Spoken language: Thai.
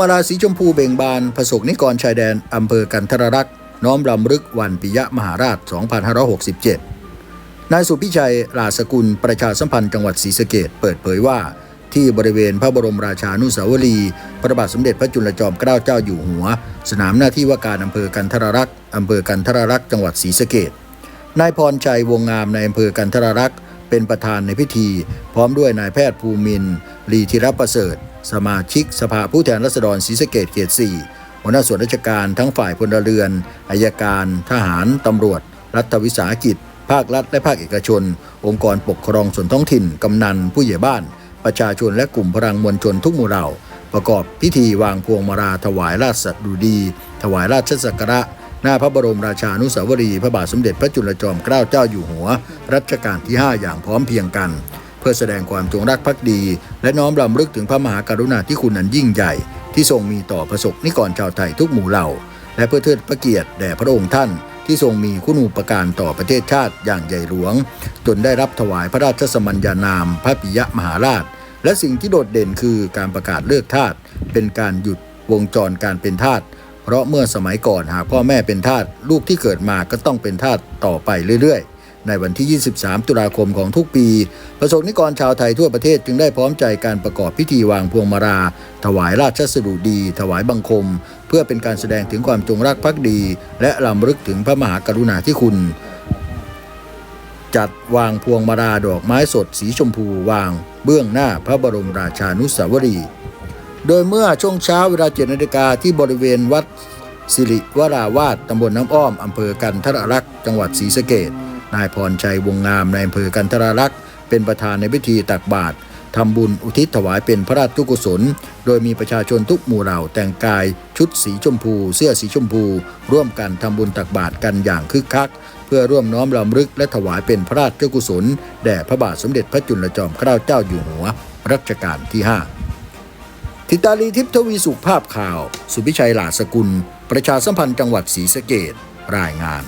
มาราสีชมพูเบ่งบานประสบนิกรชายแดนอำเภอกันทรรักษ์น้อมรำลึกวันปิยมหาราช 2567 นายสุพิชัยลาสกุลประชาสัมพันธ์จังหวัดศรีสะเกดเปิดเผยว่า ที่บริเวณพระบรมราชานุสาวรีย์พระบาทสมเด็จพระจุลจอมเกล้าเจ้าอยู่หัว สนามหน้าที่ว่าการอำเภอกันทรรักษ์อำเภอกันทรรักษ์จังหวัดศรีสะเกดนายพรชัยวงงามในอำเภอกันทรรักษ์เป็นประธานในพิธี พร้อมด้วยนายแพทย์ภูมินลีธิรประเสริฐ สมาชิกสภาผู้แทนราษฎรศรีสะเกดเขต 4 หัวหน้าส่วนราชการทั้งฝ่ายพลเรือนอายการ ทหาร ตำรวจ รัฐวิสาหกิจ ภาครัฐ และภาคเอกชน องค์กรปกครองส่วนท้องถิ่น กำนัน ผู้ใหญ่บ้าน ประชาชนและกลุ่มพลังมวลชนทุกหมู่เหล่า ประกอบพิธีวางพวงมาลาถวายราชดุดี ถวายราชสักการะ หน้าพระบรมราชานุสาวรีย์พระบาทสมเด็จพระจุลจอมเกล้าเจ้าอยู่หัว รัชกาลที่ 5 อย่างพร้อมเพรียงกัน พื่อแสดงความจงรักภักดี และน้อมรำลึกถึงพระมหากรุณาธิคุณอันยิ่งใหญ่ ที่ทรงมีต่อประสบนิกรชาวไทยทุกหมู่เหล่า และเพื่อเทิดพระเกียรติแด่พระองค์ท่านที่ทรงมีคุณูปการต่อประเทศชาติอย่างใหญ่หลวง จนได้รับถวายพระราชสมัญญานาม พระปิยมหาราช และสิ่งที่โดดเด่นคือการประกาศเลิกทาสเป็นการหยุดวงจรการเป็นทาสเพราะเมื่อสมัยก่อนหากพ่อแม่เป็นทาสลูกที่เกิดมาก็ต้องเป็นทาสต่อไปเรื่อยๆ ในวันที่ 23 ตุลาคมของทุกปี ประสบนิกรชาวไทยทั่วประเทศจึงได้พร้อมใจการประกอบพิธีวางพวงมาลาถวายราชสดุดี ถวายบังคม เพื่อเป็นการแสดงถึงความจงรักภักดี และรำลึกถึงพระมหากรุณาธิคุณ จัดวางพวงมาลาดอกไม้สดสีชมพูวาง เบื้องหน้าพระบรมราชานุสาวรีย์โดยเมื่อช่วงเช้าเวลาเจ็ดนาฬิกาที่บริเวณวัดสิริวราวาสตำบลน้ำอ้อม อำเภอกันทรรักษ์จังหวัดศรีสะเกด นายพรชัยวงงามในอำเภอกันทรรักษ์เป็นประธานในพิธีตักบาตรทำบุญอุทิศถวายเป็นพระราชกุศล โดยมีประชาชนทุกหมู่เหล่าแต่งกาย ชุดสีชมพู เสื้อสีชมพู ร่วมกันทำบุญตักบาตรกันอย่างคึกคัก เพื่อร่วมน้อมรำลึกและถวายเป็นพระราชกุศล แด่พระบาทสมเด็จพระจุลจอมเกล้าเจ้าอยู่หัว รัชกาลที่ 5 ทิตาลีทิพย์ทวีสุขภาพข่าว สุพิชัยหลาสกุล ประชาสัมพันธ์จังหวัดศรีสะเกดรายงาน